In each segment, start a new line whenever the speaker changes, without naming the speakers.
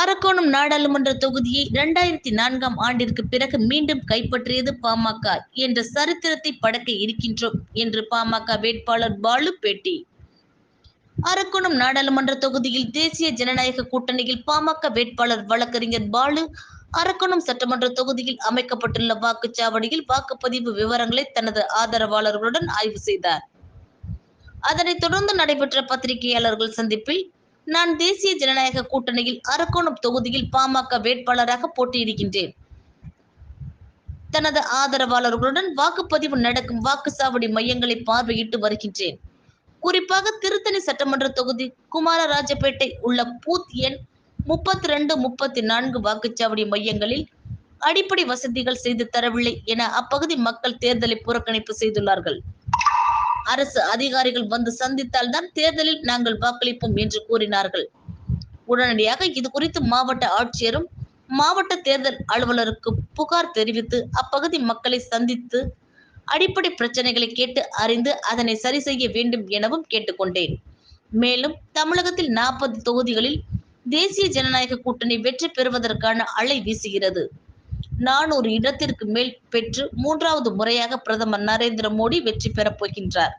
அரக்கோணம் நாடாளுமன்ற தொகுதியை இரண்டாயிரத்தி நான்காம் ஆண்டிற்கு பிறகு மீண்டும் கைப்பற்றியது பாமக என்ற சரித்திரத்தை படக்க இருக்கின்றோம் என்று பாமக வேட்பாளர் பாலு பேட்டி. அரக்கோணம் நாடாளுமன்ற தொகுதியில் தேசிய ஜனநாயக கூட்டணியில் பாமக வேட்பாளர் வழக்கறிஞர் பாலு அரக்கோணம் சட்டமன்ற தொகுதியில் அமைக்கப்பட்டுள்ள வாக்குச்சாவடியில் வாக்குப்பதிவு விவரங்களை தனது ஆதரவாளர்களுடன் ஆய்வு செய்தார். அதனைத் தொடர்ந்து நடைபெற்ற பத்திரிகையாளர்கள் சந்திப்பில் நான் தேசிய ஜனநாயக கூட்டணியில் அரக்கோணம் தொகுதியில் பாமக வேட்பாளராக போட்டியிடுகின்றேன். தனது ஆதரவாளர்களுடன் வாக்குப்பதிவு நடக்கும் வாக்குச்சாவடி மையங்களை பார்வையிட்டு வருகின்றேன். குறிப்பாக திருத்தணி சட்டமன்ற தொகுதி குமாரராஜபேட்டை உள்ள பூத் எண் முப்பத்தி ரெண்டு முப்பத்தி நான்கு வாக்குச்சாவடி மையங்களில் அடிப்படை வசதிகள் செய்து தரவில்லை என அப்பகுதி மக்கள் தேர்தலை புறக்கணிப்பு செய்துள்ளார்கள். அரசு அதிகாரிகள் வந்து சந்தித்தால் தான் தேர்தலில் நாங்கள் வாக்களிப்போம் என்று கூறினார்கள். உடனடியாக இது குறித்து மாவட்ட ஆட்சியரும் மாவட்ட தேர்தல் அலுவலருக்கு புகார் தெரிவித்து அப்பகுதி மக்களை சந்தித்து அடிப்படை பிரச்சனைகளை கேட்டு அறிந்து அதனை சரி செய்ய வேண்டும் எனவும் கேட்டுக்கொண்டேன். மேலும் தமிழகத்தில் நாற்பது தொகுதிகளில் தேசிய ஜனநாயக கூட்டணி வெற்றி பெறுவதற்கான அலை வீசுகிறது. நானூறு இடத்திற்கு மேல் பெற்று மூன்றாவது முறையாக பிரதமர் நரேந்திர மோடி வெற்றி பெறப் போகின்றார்.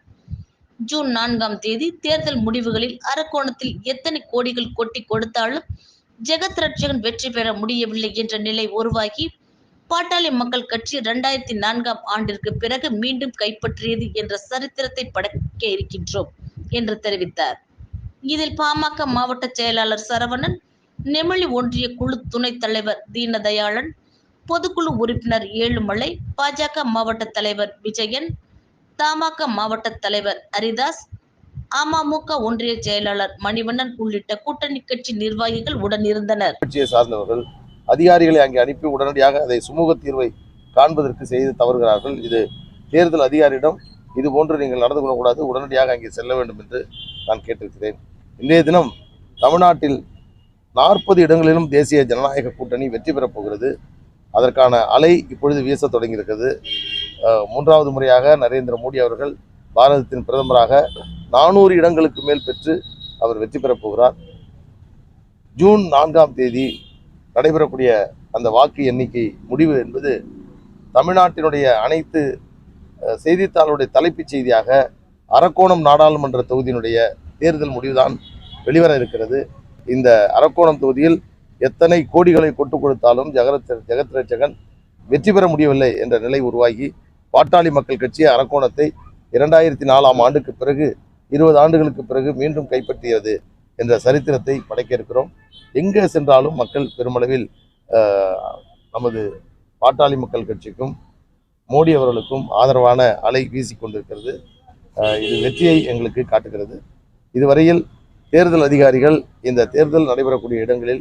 ஜூன் நான்காம் தேதி தேர்தல் முடிவுகளில் அரக்கோணத்தில் எத்தனை கோடிகள் கொட்டி கொடுத்தாலும் ஜெகத் ரட்சகன் வெற்றி பெற முடியவில்லை என்ற நிலை உருவாகி பாட்டாளி மக்கள் கட்சி இரண்டாயிரத்தி நான்காம் ஆண்டிற்கு பிறகு மீண்டும் கைப்பற்றியது என்ற சரித்திரத்தை படைக்க இருக்கின்றோம் என்று தெரிவித்தார். இதில் பாமக மாவட்ட செயலாளர் சரவணன் நெமிழி ஒன்றிய குழு துணைத் தலைவர் தீனதயாளன் பொதுக்குழு உறுப்பினர் ஏழுமலை பாஜக மாவட்ட தலைவர் விஜயன் தமாக மாவட்ட தலைவர் ஹரிதாஸ் அமமுக ஒன்றிய செயலாளர் மணிவண்ணன் உள்ளிட்ட கூட்டணி கட்சி நிர்வாகிகள் உடன் இருந்தனர்
கட்சியை சார்ந்தவர்கள் அதிகாரிகளை அங்கே அனுப்பி உடனடியாக அதை சுமூக தீர்வை காண்பதற்கு செய்து தவறுகிறார்கள். இது தேர்தல் அதிகாரியிடம் இது போன்று நீங்கள் நடந்து கொள்ளக்கூடாது உடனடியாக அங்கே செல்ல வேண்டும் என்று நான் கேட்டிருக்கிறேன். இன்றைய தினம் தமிழ்நாட்டில் நாற்பது இடங்களிலும் தேசிய ஜனநாயக கூட்டணி வெற்றி பெறப் போகிறது. அதற்கான அலை இப்பொழுது வீச தொடங்கியிருக்கிறது. மூன்றாவது முறையாக நரேந்திர மோடி அவர்கள் பாரதத்தின் பிரதமராக நானூறு இடங்களுக்கு மேல் பெற்று அவர் வெற்றி பெறப் போகிறார். ஜூன் நான்காம் தேதி நடைபெறக்கூடிய அந்த வாக்கு எண்ணிக்கை முடிவு என்பது தமிழ்நாட்டினுடைய அனைத்து செய்தித்தாளுடைய தலைப்புச் செய்தியாக அரக்கோணம் நாடாளுமன்ற தொகுதியினுடைய தேர்தல் முடிவுதான் வெளிவர இருக்கிறது. இந்த அரக்கோணம் தொகுதியில் எத்தனை கோடிகளை கொட்டு கொடுத்தாலும் ஜெகத் ஜெகத்ரட்சகன் வெற்றி பெற முடியவில்லை என்ற நிலை உருவாகி பாட்டாளி மக்கள் கட்சி அரக்கோணத்தை இரண்டாயிரத்தி நாலாம் ஆண்டுக்கு பிறகு இருபது ஆண்டுகளுக்கு பிறகு மீண்டும் கைப்பற்றியது என்ற சரித்திரத்தை படைக்க இருக்கிறோம் எங்கே சென்றாலும் மக்கள் பெருமளவில் நமது பாட்டாளி மக்கள் கட்சிக்கும் மோடி அவர்களுக்கும் ஆதரவான அலை வீசிக்கொண்டிருக்கிறது இது வெற்றியை எங்களுக்கு காட்டுகிறது. இதுவரையில் தேர்தல் அதிகாரிகள் இந்த தேர்தல் நடைபெறக்கூடிய இடங்களில்